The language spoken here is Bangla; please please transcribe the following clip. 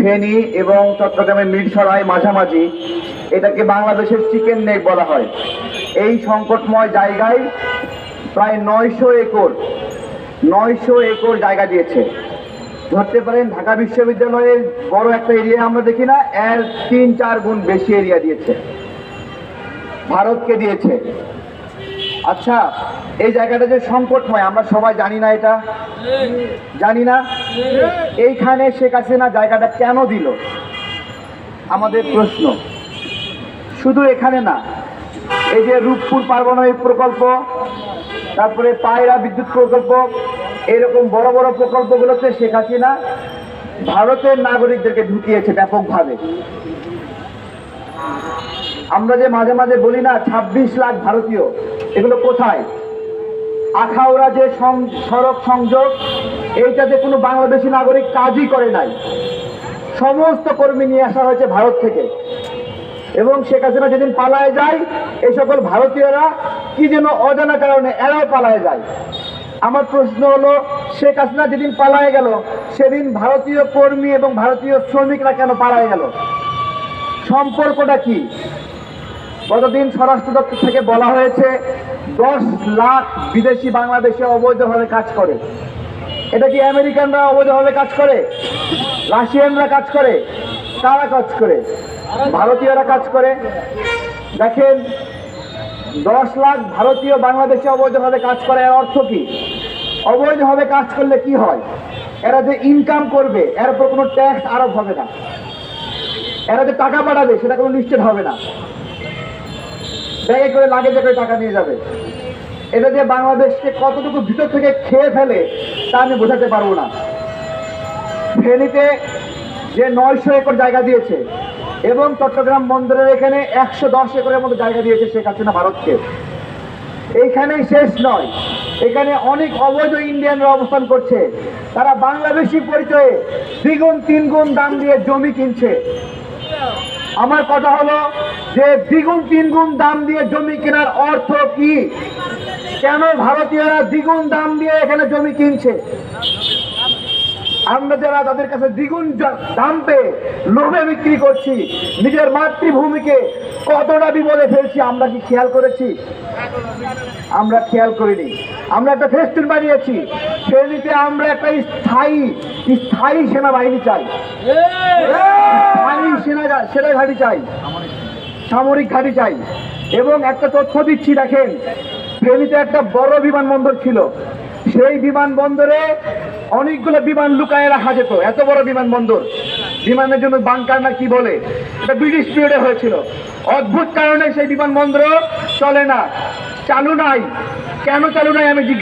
ফেনী এবং চট্টগ্রামের মিরসরাই মাঝামাঝি, এটাকে বাংলাদেশের চিকেন নেক বলা হয়। এই সংকটময় জায়গায় প্রায় নয়শো একর নয়শো একর জায়গা দিয়েছে। ধরতে পারেন, ঢাকা বিশ্ববিদ্যালয়ের বড় একটা এরিয়া আমরা দেখি না, এর তিন চার গুণ বেশি এরিয়া দিয়েছে। ভারতকে দিয়েছে। আচ্ছা এই জায়গাটা যে সংকটময়, আমরা সবাই জানি না এটা। জানি না? এইখানে শেখ হাসিনা জায়গাটা কেন দিল? আমাদের প্রশ্ন। শুধু এখানে না, এই যে রূপপুর পারমাণবিক প্রকল্প, তারপরে পায়রা বিদ্যুৎ প্রকল্প, এরকম বড় বড় প্রকল্পগুলোতে শেখ হাসিনা ভারতের নাগরিকদেরকে ঢুকিয়েছে ব্যাপকভাবে। আমরা যে মাঝে মাঝে বলি না, ছাব্বিশ লাখ ভারতীয়, এগুলো কোথায়? আখাউড়া যে সড়ক সংযোগ, এইটাতে কোনো বাংলাদেশি নাগরিক কাজই করে নাই। সমস্ত কর্মী নিয়ে আসা হয়েছে ভারত থেকে। এবং শেখ হাসিনা যেদিন পালায় যায়, এই সকল ভারতীয়রা কি যেন অজানা কারণে এরাও পালায় যায়। আমার প্রশ্ন হলো, শেখ হাসিনা যেদিন পালায় গেল, সেদিন ভারতীয় কর্মী এবং ভারতীয় শ্রমিকরা কেন পালায় গেল? সম্পর্কটা কি? গতদিন স্বরাষ্ট্র দপ্তর থেকে বলা হয়েছে, দশ লাখ বিদেশি বাংলাদেশে অবৈধভাবে কাজ করে। এটা কি আমেরিকানরা অবৈধভাবে কাজ করে? রাশিয়ানরা কাজ করে? তারা কাজ করে? ভারতীয়রা কাজ করে? দেখেন, দশ লাখ ভারতীয় বাংলাদেশে অবৈধভাবে কাজ করে, এর অর্থ কি? অবৈধভাবে কাজ করলে কি হয়? এরা যে ইনকাম করবে, এর উপর কোনো ট্যাক্স আরোপ হবে না। এরা যে টাকা পাঠাবে, সেটা কোনো নিশ্চিত হবে না। ব্যাগে করে লাগেজে করে টাকা নিয়ে যাবে। এটা যে বাংলাদেশকে কতটুকু ভিতর থেকে খেয়ে ফেলে, তা আমি বোঝাতে পারব না। ফেনীতে যে নয়শো একর জায়গা দিয়েছে এবং চট্টগ্রাম বন্দরের এখানে একশো দশ একরের মতো জায়গা দিয়েছে শেখ হাসিনা ভারতকে। এইখানেই শেষ নয়। এখানে অনেক অবৈধ ইন্ডিয়ানরা অবস্থান করছে। তারা বাংলাদেশি পরিচয়ে দ্বিগুণ, তিনগুণ দাম দিয়ে জমি কিনছে। আমার কথা হলো যে দ্বিগুণ তিনগুণ দাম দিয়ে জমি কেনার অর্থ কি? কেন ভারতীয়রা দ্বিগুণ দাম দিয়ে এখানে জমি কিনছে? আমরা যারা তাদের কাছে দ্বিগুণ দাম পেয়ে লোভে বিক্রি করছি। নিজের মাতৃভূমিকে কতটা বিপদে ফেলছি আমরা কি খেয়াল করেছি? আমরা খেয়াল করিনি। আমরা একটা ফেস্টুন বানিয়েছি। ফেনীতে আমরা একটা স্থায়ী স্থায়ী সেনাবাহিনী চাই। সেনা ঘাঁটি চাই। সামরিক ঘাঁটি চাই। এবং একটা তথ্য দিচ্ছি, দেখেন, ফেনীতে একটা বড় বিমানবন্দর ছিল। সেই বিমানবন্দরে অনেকগুলো বিমান লুকায় রাখা যেত। এত বড় বিমানবন্দর। বিমানের জন্য বাংকার না কি বলে? এটা ব্রিটিশ পিরিয়ডে হয়েছিল। অদ্ভুত কারণে সেই বিমানবন্দর চলে না। চালু নাই। কেন চালু নাই আমি জিজ্ঞাসা